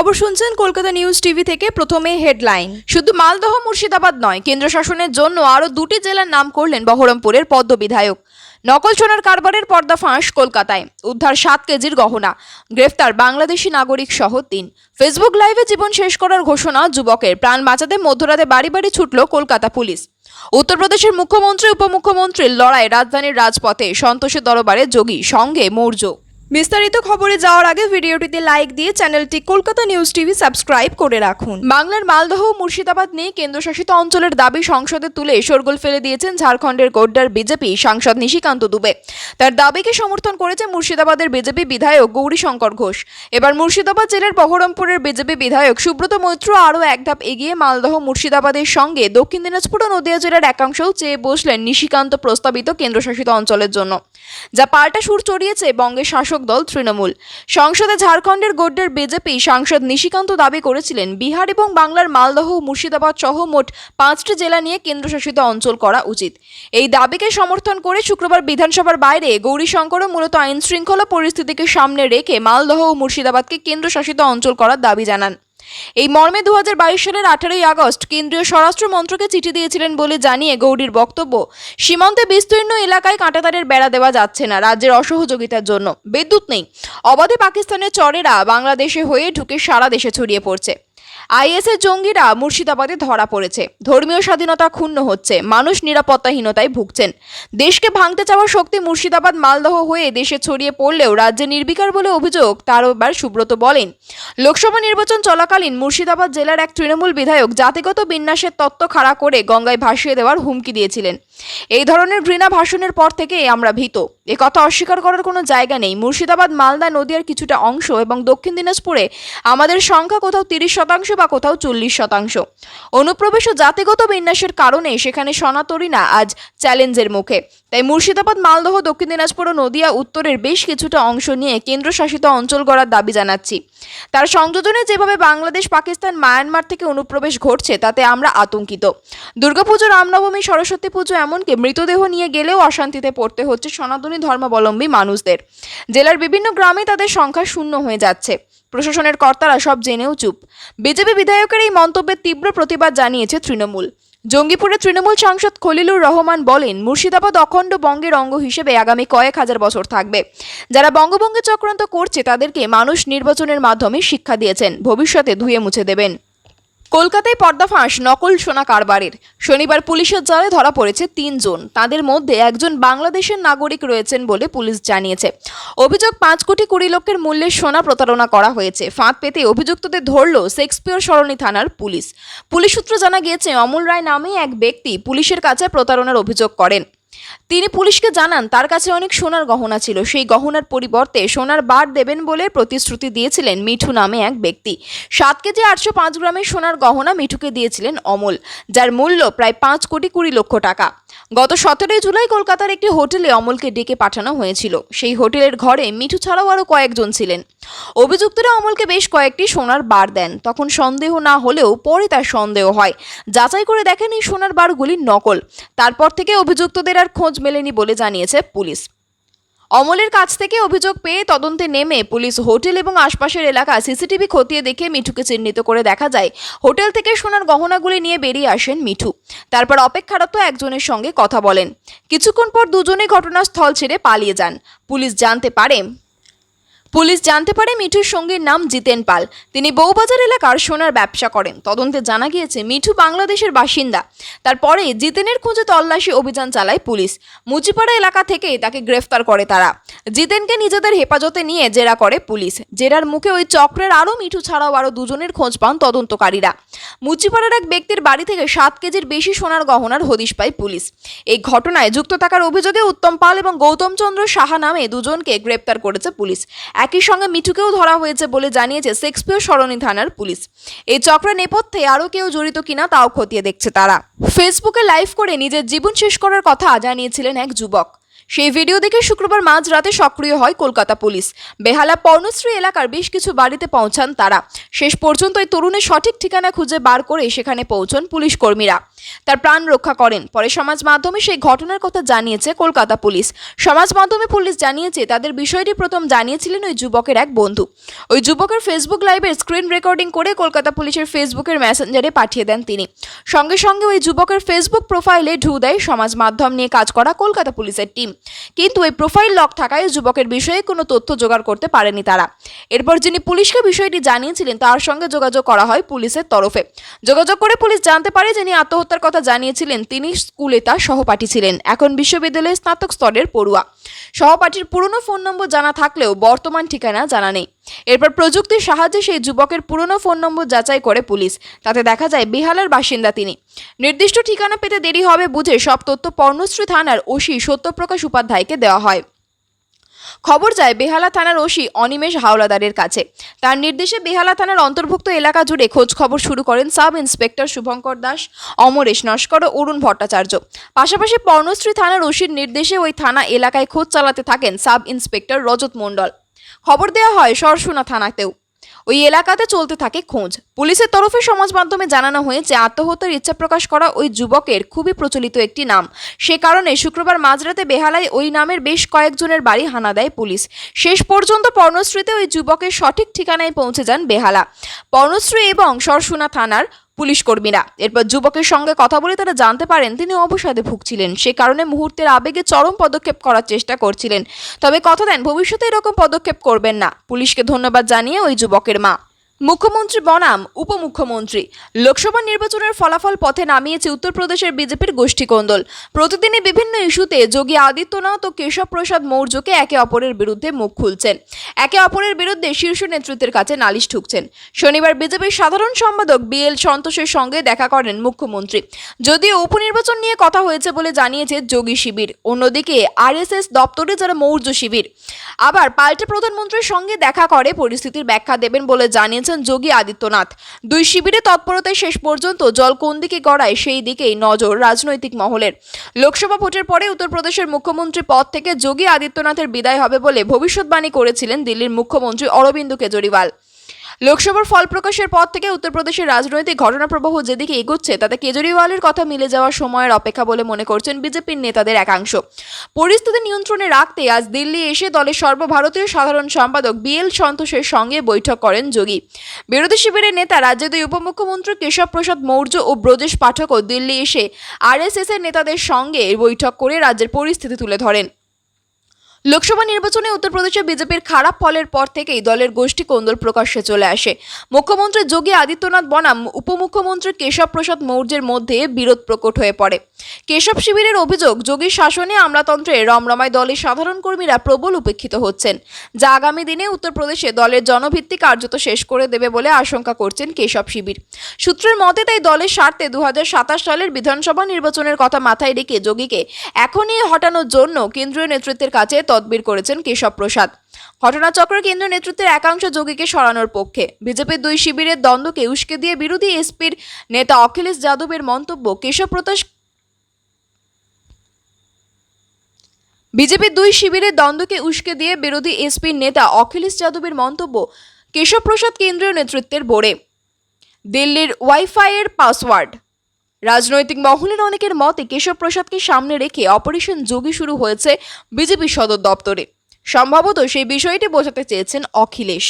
খবর শুনছেন Kolkata news TV থেকে প্রথমে হেডলাইন। শুধু মালদহ, মুর্শিদাবাদ নয় কেন্দ্র শাসনের জন্য আরও দুটি জেলার নাম করলেন বহরমপুরের পদ্ম বিধায়ক নকল সোনার কারবারের পর্দা ফাঁস কলকাতায়, উদ্ধার সাত কেজির গহনা, গ্রেফতার বাংলাদেশি নাগরিক সহ তিন। ফেসবুক লাইভে জীবন শেষ করার ঘোষণা যুবকের, প্রাণ বাঁচাতে মধ্যরাতে বাড়ি বাড়ি ছুটল কলকাতা পুলিশ। উত্তরপ্রদেশের মুখ্যমন্ত্রী, উপমুখ্যমন্ত্রীর লড়াই রাজধানীর রাজপথে, সন্তোষের দরবারে যোগী, সঙ্গে মৌর্য। বিস্তারিত খবরে যাওয়ার আগে ভিডিওটিতে লাইক দিয়ে চ্যানেলটি কলকাতা নিউজ টিভি সাবস্ক্রাইব করে রাখুন। বাংলার মালদহ মুর্শিদাবাদ নিয়ে কেন্দ্রশাসিত অঞ্চলের দাবি সংসদে তুলে শোরগোল ফেলে দিয়েছেন ঝাড়খণ্ডের গোড্ডার বিজেপি সাংসদ নিশিকান্ত দুবে। তার দাবিকে সমর্থন করেছে মুর্শিদাবাদের বিজেপি বিধায়ক গৌরীশঙ্কর ঘোষ। এবার মুর্শিদাবাদ জেলার বহরমপুরের বিজেপি বিধায়ক সুব্রত মৈত্র আরও এক ধাপ এগিয়ে মালদহ মুর্শিদাবাদের সঙ্গে দক্ষিণ দিনাজপুর ও নদিয়া জেলার একাংশও চেয়ে বসলেন নিশিকান্ত প্রস্তাবিত কেন্দ্রশাসিত অঞ্চলের জন্য। যা পাল্টা সুর চড়িয়েছে বঙ্গের শাসক দল তৃণমূল। সংসদে ঝাড়খণ্ডের গোড্ডের বিজেপি সাংসদ নিশিকান্ত দাবি করেছিলেন, বিহার এবং বাংলার মালদহ, মুর্শিদাবাদ সহ মোট পাঁচটি জেলা নিয়ে কেন্দ্রশাসিত অঞ্চল করা উচিত। এই দাবিকে সমর্থন করে শুক্রবার বিধানসভার বাইরে গৌরীশঙ্করও মূলত আইন শৃঙ্খলা পরিস্থিতিকে সামনে রেখে মালদহ ও মুর্শিদাবাদকে কেন্দ্রশাসিত অঞ্চল করার দাবি জানান। এই মর্মে দু হাজার বাইশ সালের আঠারোই আগস্ট কেন্দ্রীয় স্বরাষ্ট্র মন্ত্রকে চিঠি দিয়েছিলেন বলে জানিয়ে গৌরীর বক্তব্য, সীমান্তে বিস্তীর্ণ এলাকায় কাঁটাতারের বেড়া দেওয়া যাচ্ছে না রাজ্যের অসহযোগিতার জন্য। বিদ্যুৎ নেই। অবাধে পাকিস্তানের চরেরা বাংলাদেশে হয়ে ঢুকে সারা দেশে ছড়িয়ে পড়ছে। আইএসের জঙ্গিরা মুর্শিদাবাদে ধরা পড়েছে। ধর্মীয় স্বাধীনতা ক্ষুণ্ণ হচ্ছে। মানুষ নিরাপত্তাহীনতায় ভুগছেন। দেশকে ভাঙতে চাওয়া শক্তি মুর্শিদাবাদ মালদহ হয়ে দেশে ছড়িয়ে পড়লেও রাজ্যে নির্বিকার বলে অভিযোগ তার এবার সুব্রত বলেন। লোকসভা নির্বাচন চলাকালীন মুর্শিদাবাদ জেলার এক তৃণমূল বিধায়ক জাতিগত বিন্যাসের তত্ত্ব খাড়া করে গঙ্গায় ভাসিয়ে দেওয়ার হুমকি দিয়েছিলেন। এই ধরনের ঘৃণা ভাষণের পর থেকে আমরা ভীত। এ কথা অস্বীকার করার কোনো জায়গা নেই। মুর্শিদাবাদ, মালদা নদীয়ার কিছুটা অংশ এবং দক্ষিণ দিনাজপুরে আমাদের সংখ্যা কোথাও তিরিশ শতাংশ বা কোথাও চল্লিশ শতাংশ। অনুপ্রবেশ ও জাতিগত বিন্যাসের কারণে সেখানে সনাতনীরা আজ চ্যালেঞ্জের মুখে। তাই মুর্শিদাবাদ, মালদহ, দক্ষিণ দিনাজপুর ও নদিয়া উত্তরের বেশ কিছুটা অংশ নিয়ে কেন্দ্রশাসিত অঞ্চল গড়ার দাবি জানাচ্ছি। তার সংযোজনে যেভাবে বাংলাদেশ, পাকিস্তান, মায়ানমার থেকে অনুপ্রবেশ ঘটছে, তাতে আমরা আতঙ্কিত। দুর্গাপুজো, রামনবমী, সরস্বতী পুজো এমনকি মৃতদেহ নিয়ে গেলেও অশান্তিতে পড়তে হচ্ছে সনাতনী ধর্মাবলম্বী মানুষদের। জেলার বিভিন্ন গ্রামে তাদের সংখ্যা শূন্য হয়ে যাচ্ছে। প্রশাসনের কর্তারা সব জেনেও চুপ। বিজেপি বিধায়কের এই মন্তব্যের তীব্র প্রতিবাদ জানিয়েছে তৃণমূল। জঙ্গিপুরের তৃণমূল সাংসদ খলিলুর রহমান বলেন, মুর্শিদাবাদ অখণ্ড বঙ্গের অঙ্গ হিসেবে আগামী কয়েক হাজার বছর থাকবে। যারা বঙ্গভঙ্গে চক্রান্ত করছে তাদেরকে মানুষ নির্বাচনের মাধ্যমে শিক্ষা দিয়েছেন। ভবিষ্যতে ধুয়ে মুছে দেবেন। কলকাতায় পর্দাফাঁস নকল সোনা কারবারের। শনিবার পুলিশের জালে ধরা পড়েছে তিনজন। তাদের মধ্যে একজন বাংলাদেশের নাগরিক রয়েছেন বলে পুলিশ জানিয়েছে। অভিযোগ পাঁচ কোটি কুড়ি লক্ষের মূল্যের সোনা প্রতারণা করা হয়েছে। ফাঁদ পেতে অভিযুক্তদের ধরল শেক্সপিয়র সরণি থানার পুলিশ। পুলিশ সূত্র জানা গিয়েছে, অমল রায় নামে এক ব্যক্তি পুলিশের কাছে প্রতারণার অভিযোগ করেন। তিনি পুলিশকে জানান, তার কাছে অনেক সোনার গহনা ছিল। সেই গহনার পরিবর্তে সোনার বার দেবেন বলে প্রতিশ্রুতি দিয়েছিলেন মিঠু নামে এক ব্যক্তি। সাত কেজি আটশো পাঁচ গ্রামের সোনার গহনা মিঠুকে দিয়েছিলেন অমল, যার মূল্য প্রায় পাঁচ কোটি কুড়ি লক্ষ টাকা। গত সতেরোই জুলাই কলকাতার একটি হোটেলে অমলকে ডেকে পাঠানো হয়েছিল। সেই হোটেলের ঘরে মিঠু ছাড়াও আরও কয়েকজন ছিলেন। অভিযুক্তরা অমলকে বেশ কয়েকটি সোনার বার দেন। তখন সন্দেহ না হলেও পরে তার সন্দেহ হয়। যাচাই করে দেখেন এই সোনার বারগুলি নকল। তারপর থেকে অভিযুক্তদের আর খোঁজ মেলেনি বলে জানিয়েছে পুলিশ। অমলের কাছ থেকে অভিযোগ পেয়ে তদন্তে নেমে পুলিশ হোটেল এবং আশপাশের এলাকা সিসিটিভি খতিয়ে দেখে মিঠুকে চিহ্নিত করে দেখা যায়, হোটেল থেকে সোনার গহনাগুলি নিয়ে বেরিয়ে আসেন মিঠু। তারপর অপেক্ষারত একজনের সঙ্গে কথা বলেন। কিছুক্ষণ পর দুজনে ঘটনাস্থল ছেড়ে পালিয়ে যান। পুলিশ জানতে পারে পুলিশ জানতে পারে মিঠুর সঙ্গীর নাম জিতেন পাল। তিনি বউবাজার এলাকার সোনার ব্যবসা করেন। তদন্তে জানা গিয়েছে, মিঠু বাংলাদেশের বাসিন্দা। তারপরে জিতেনের খোঁজে তল্লাশি অভিযান চালায় পুলিশ। মুচিপাড়া এলাকা থেকে তাকে গ্রেফতার করে তারা। জিতেনকে নিজেদের হেফাজতে নিয়ে জেরা করে পুলিশ। জেরার মুখে ওই চক্রের আরও মিঠু ছাড়াও আরও দুজনের খোঁজ পান তদন্তকারীরা। মুচিপাড়ার এক ব্যক্তির বাড়ি থেকে সাত কেজির বেশি সোনার গহনার হদিশ পায় পুলিশ। এই ঘটনায় যুক্ত থাকার অভিযোগে উত্তম পাল এবং গৌতম চন্দ্র সাহা নামে দুজনকে গ্রেপ্তার করেছে পুলিশ। একই সঙ্গে মিঠুকেও ধরা হয়েছে বলে জানিয়েছে শেক্সপিয়র সরণি থানার পুলিশ। এই চক্র নেপথ্যে আরও কেউ জড়িত কিনা তাও খতিয়ে দেখছে তারা। ফেসবুকে লাইভ করে নিজের জীবন শেষ করার কথা জানিয়েছিলেন এক যুবক। সেই ভিডিও দেখে শুক্রবার মাঝরাতে সক্রিয় হয় কলকাতা পুলিশ। বেহালা পর্ণশ্রী এলাকার বেশ কিছু বাড়িতে পৌঁছান তারা। শেষ পর্যন্ত ওই তরুণের সঠিক ঠিকানা খুঁজে বার করে সেখানে পৌঁছন পুলিশ কর্মীরা। তার প্রাণ রক্ষা করেন। পরে সমাজ মাধ্যমে সেই ঘটনার কথা জানিয়েছে কলকাতা পুলিশ। সমাজ মাধ্যমে পুলিশ জানিয়েছে, তাদের বিষয়টি প্রথম জানিয়েছিলেন ওই যুবকের এক বন্ধু। ওই যুবকের ফেসবুক লাইভের স্ক্রিন রেকর্ডিং করে কলকাতা পুলিশের ফেসবুকের মেসেঞ্জারে পাঠিয়ে দেন তিনি। সঙ্গে সঙ্গে ওই যুবকের ফেসবুক প্রোফাইলে ঢু দেয় সমাজ মাধ্যম নিয়ে কাজ করা কলকাতা পুলিশের টিম কিন্তু এই প্রোফাইল লক থাকায় যুবকের বিষয়ে কোনো তথ্য জোগাড় করতে পারেনি তারা। এরপর যিনি পুলিশকে বিষয়টি জানিয়েছিলেন, তার সঙ্গে যোগাযোগ করা হয় পুলিশের তরফে। যোগাযোগ করে পুলিশ জানতে পারে যিনি আত্মহত্যার কথা জানিয়েছিলেন, তিনি স্কুলে তার সহপাঠী ছিলেন। এখন বিশ্ববিদ্যালয়ের স্নাতক স্তরের পড়ুয়া। সহপাঠীর পুরনো ফোন নম্বর জানা থাকলেও বর্তমান ঠিকানা জানা নেই। এরপর প্রযুক্তির সাহায্যে সেই যুবকের পুরনো ফোন নম্বর যাচাই করে পুলিশ। তাতে দেখা যায়, বিহালার বাসিন্দা তিনি। নির্দিষ্ট ঠিকানা পেতে দেরি হবে বুঝে সব তথ্য পর্ণশ্রী থানার ওসি সত্যপ্রকাশ উপাধ্যায়কে দেওয়া হয়। খবর যায়, বেহালা থানার ওসি অনিমেষ হাওলাদারের কাছে। তার নির্দেশে বেহালা থানার অন্তর্ভুক্ত এলাকা জুড়ে খোঁজ খবর শুরু করেন সাব ইন্সপেক্টর শুভঙ্কর দাস, অমরেশ নস্কর ও অরুণ ভট্টাচার্য। পাশাপাশি পর্ণশ্রী থানার ওসির নির্দেশে ওই থানা এলাকায় খোঁজ চালাতে থাকেন সাব ইন্সপেক্টর রজত মণ্ডল। খবর দেওয়া হয় সরসুনা থানাতেও। ওই এলাকাতে চলতে থাকে খোঁজ। পুলিশের তরফে সমাজ মাধ্যমে জানানো হয়েছে, আত্মহত্যার ইচ্ছা প্রকাশ করা ওই যুবকের খুবই প্রচলিত একটি নাম। সে কারণে শুক্রবার মাঝরাতে বেহালায় ওই নামের বেশ কয়েকজনের বাড়ি হানা দেয় পুলিশ। শেষ পর্যন্ত পর্ণশ্রীতে ওই যুবকের সঠিক ঠিকানায় পৌঁছে যান বেহালা। পর্ণশ্রী এবং সরসুনা থানার পুলিশ কর্মীরা এরপর যুবকের সঙ্গে কথা বলে তারা জানতে পারেন তিনি অবসাদে ভুগছিলেন। সে কারণে মুহূর্তের আবেগে চরম পদক্ষেপ করার চেষ্টা করছিলেন। তবে কথা দেন, ভবিষ্যতে এরকম পদক্ষেপ করবেন না। পুলিশকে ধন্যবাদ জানিয়ে ওই যুবকের মা। মুখ্যমন্ত্রী বনাম, উপমুখ্যমন্ত্রী। লোকসভা নির্বাচনের ফলাফল পথে নামিয়েছে উত্তরপ্রদেশের বিজেপির গোষ্ঠী কোন্দল। প্রতিদিনই বিভিন্ন ইস্যুতে যোগী আদিত্যনাথ ও কেশব প্রসাদ মৌর্যকে একে অপরের বিরুদ্ধে মুখ খুলছেন। একে অপরের বিরুদ্ধে শীর্ষ নেতৃত্বের কাছে নালিশ ঠুকছেন। শনিবার বিজেপির সাধারণ সম্পাদক বি এল সন্তোষের সঙ্গে দেখা করেন মুখ্যমন্ত্রী। যদিও উপনির্বাচন নিয়ে কথা হয়েছে বলে জানিয়েছে যোগী শিবির, অন্যদিকে আরএসএস দপ্তরে যারা মৌর্য শিবির। আবার পাল্টে প্রধানমন্ত্রীর সঙ্গে দেখা করে পরিস্থিতির ব্যাখ্যা দেবেন বলে জানিয়েছেন যোগী আদিত্যনাথ। দুই শিবিরে তৎপরতায় শেষ পর্যন্ত জল কোন দিকে গড়ায় সেই দিকেই নজর রাজনৈতিক মহলের। লোকসভা ভোটের পরে উত্তরপ্রদেশের মুখ্যমন্ত্রী পদ থেকে যোগী আদিত্যনাথের বিদায় হবে বলে ভবিষ্যৎবাণী করেছিলেন দিল্লির মুখ্যমন্ত্রী অরবিন্দ কেজরিওয়াল। লোকসভার ফল প্রকাশের পর থেকে উত্তরপ্রদেশের রাজনৈতিক ঘটনাপ্রবাহ যেদিকে এগোচ্ছে, তাতে কেজরিওয়ালের কথা মিলে যাওয়ার সময়ের অপেক্ষা বলে মনে করছেন বিজেপির নেতাদের একাংশ। পরিস্থিতি নিয়ন্ত্রণে রাখতে আজ দিল্লি এসে দলের সর্বভারতীয় সাধারণ সম্পাদক বি এল সন্তোষের সঙ্গে বৈঠক করেন যোগী। বিরোধী শিবিরের নেতা, রাজ্যের দুই উপমুখ্যমন্ত্রী কেশব প্রসাদ মৌর্য ও ব্রজেশ পাঠকও দিল্লি এসে আরএসএস এর নেতাদের সঙ্গে বৈঠক করে রাজ্যের পরিস্থিতি তুলে ধরেন। লোকসভা নির্বাচনে উত্তরপ্রদেশে বিজেপির খারাপ ফলের পর থেকেই দলের গোষ্ঠী কোন্দল প্রকাশ্যে চলে আসে। মুখ্যমন্ত্রী যোগী আদিত্যনাথ বনাম উপমুখ্যমন্ত্রী কেশব প্রসাদ মৌর্যের মধ্যে বিরোধ প্রকট হয়ে পড়ে। কেশব শিবিরের অভিযোগ, যোগীর শাসনে আমলাতন্ত্রে রমরমায় দলের সাধারণ কর্মীরা প্রবল উপেক্ষিত হচ্ছেন। যা আগামী দিনে উত্তরপ্রদেশে দলের জনভিত্তি কার্যত শেষ করে দেবে বলে আশঙ্কা করছেন কেশব শিবির। সূত্রের মতে, তাই দলের স্বার্থে দু হাজার সাতাশ সালের বিধানসভা নির্বাচনের কথা মাথায় রেখে যোগীকে এখনই হটানোর জন্য কেন্দ্রীয় নেতৃত্বের কাছে তদবির করেছেন কেশব প্রসাদ। ঘটনাচক্র কেন্দ্রীয় নেতৃত্বের একাংশ যোগীকে সরানোর পক্ষে। বিজেপির দুই শিবিরের দ্বন্দ্বকে উস্কে দিয়ে বিরোধী এসপির নেতা অখিলেশ যাদবের মন্তব্য কেশব প্রকাশ বিজেপির দুই শিবিরের দ্বন্দ্বকে উস্কে দিয়ে বিরোধী এসপির নেতা অখিলেশ যাদবের মন্তব্য কেশব প্রসাদ কেন্দ্রীয় নেতৃত্বের বোর্ডে দিল্লির ওয়াইফাইয়ের পাসওয়ার্ড। রাজনৈতিক মহলের অনেকের মতে কেশব প্রসাদকে সামনে রেখে অপারেশন যোগী শুরু হয়েছে বিজেপি সদর দপ্তরে। সম্ভবত সেই বিষয়টি বোঝাতে চেয়েছেন অখিলেশ।